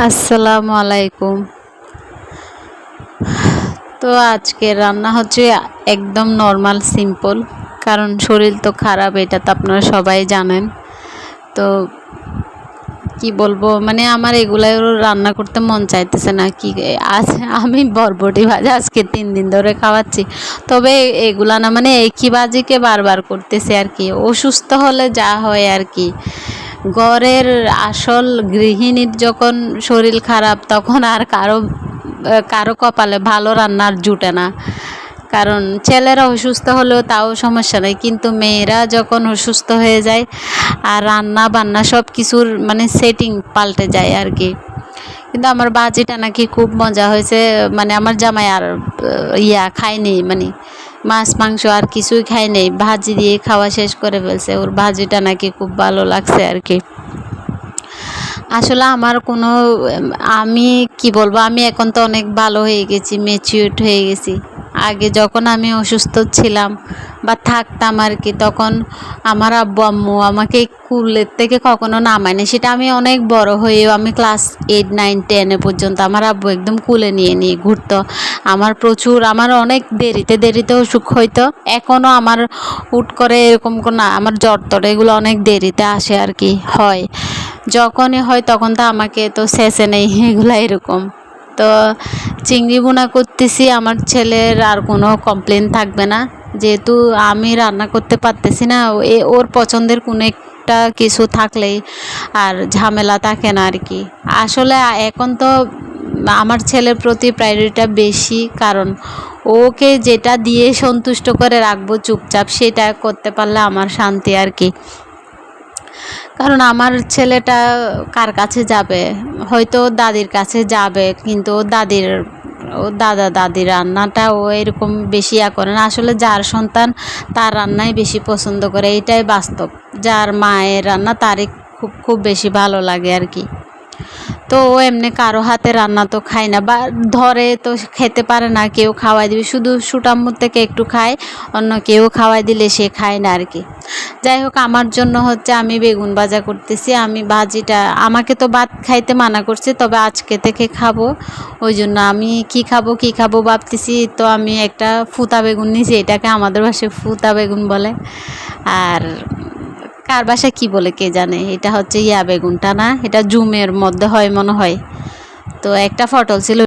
আসসালামু আলাইকুম। তো আজকে রান্না হচ্ছে একদম নর্মাল সিম্পল কারণ শরীর তো খারাপ, এটা তো আপনারা সবাই জানেন। তো কি বলব মানে আমার এগুলাই রান্না করতে মন চাইতেছে না। কি আজ আমি বরবটি ভাজা আজকে তিন দিন ধরে খাওয়াচ্ছি। তবে এগুলা না মানে একই বাজিকে বারবার করতেছে আর কি। অসুস্থ হলে যা হয় আর কি। ঘরের আসল গৃহিণীর যখন শরীর খারাপ, তখন আর কারও কারও কপালে ভালো রান্নার জুটে না। কারণ ছেলেরা অসুস্থ হলেও তাও সমস্যা নেই, কিন্তু মেয়েরা যখন অসুস্থ হয়ে যায় আর রান্না বান্না সব কিছুর মানে সেটিং পাল্টে যায় আর কি। কিন্তু আমার বাজিটা নাকি খুব মজা হয়েছে মানে আমার জামাই আর ইয়া খায়নি মানে মাছ, মাংস আর কিছুই খাই নেই। ভাজি দিয়ে খাওয়া শেষ করে ফেলছে। ওর ভাজিটা নাকি খুব ভালো লাগছে আর কি। আসলে আমার কোনো, আমি কি বলব, আমি এখন তো অনেক ভালো হয়ে গেছি ম্যাচিউরড হয়ে গেছি। আগে যখন আমি অসুস্থ ছিলাম বা থাকতাম আর কি, তখন আমার আব্বু, আম্মু আমাকে কুলের থেকে কখনো নামায়নি। সেটা আমি অনেক বড় হয়েও আমি ক্লাস এইট নাইন টেনে পর্যন্ত আমার আব্বু একদম কুলে নিয়ে নিয়ে ঘুরতো। আমার প্রচুর, আমার অনেক দেরিতে দেরিতে অসুখ হইতো। এখনও আমার হুট করে এরকম না, আমার জ্বর তর এগুলো অনেক দেরিতে আসে আর কি, হয়। যখনই হয় তখন তো আমাকে তো শেষে নেই, এগুলো এরকম। তো চিংড়ি বোনা করতেছি, আমার ছেলের আর কোনো কমপ্লেন থাকবে না। যেহেতু আমি রান্না করতে পারতেছি না, এ ওর পছন্দের কোনো একটা কিছু থাকলেই আর ঝামেলা থাকে না আর কি। আসলে এখন তো আমার ছেলের প্রতি প্রায়োরিটিটা বেশি, কারণ ওকে যেটা দিয়ে সন্তুষ্ট করে রাখব চুপচাপ, সেটা করতে পারলে আমার শান্তি আর কি। কারণ আমার ছেলেটা কার কাছে যাবে? হয়তো দাদির কাছে যাবে, কিন্তু দাদির, ও দাদা দাদি রান্নাটা ও এরকম বেশি ইয়া করে না। আসলে যার সন্তান তার রান্নাই বেশি পছন্দ করে এটাই বাস্তব। যার মায়ের রান্না তারই খুব খুব বেশি ভালো লাগে আর কি। তো ও এমনি কারও হাতে রান্না তো খায় না বা ধরে তো খেতে পারে না, কেউ খাওয়াই দিবে। শুধু সুটাম্মুর থেকে একটু খায়, অন্য কেউ খাওয়াই দিলে সে খায় না আর কি। যাই হোক, আমার জন্য হচ্ছে আমি বেগুন ভাজা করতেছি। আমি ভাজিটা, আমাকে তো ভাত খাইতে মানা করছে, তবে আজকে থেকে খাব। ওই জন্য আমি কি খাব কি খাব ভাবতেছি। তো আমি একটা ফুতা বেগুন নিয়েছি, এটাকে আমাদের বাসায় ফুতা বেগুন বলে। আর কার বাসা কি বলে কে জানে? এটা হচ্ছে ইয়া বেগুনটা না? এটা জুমের মধ্যে হয় মনে হয়। তো একটা ফটল ছিল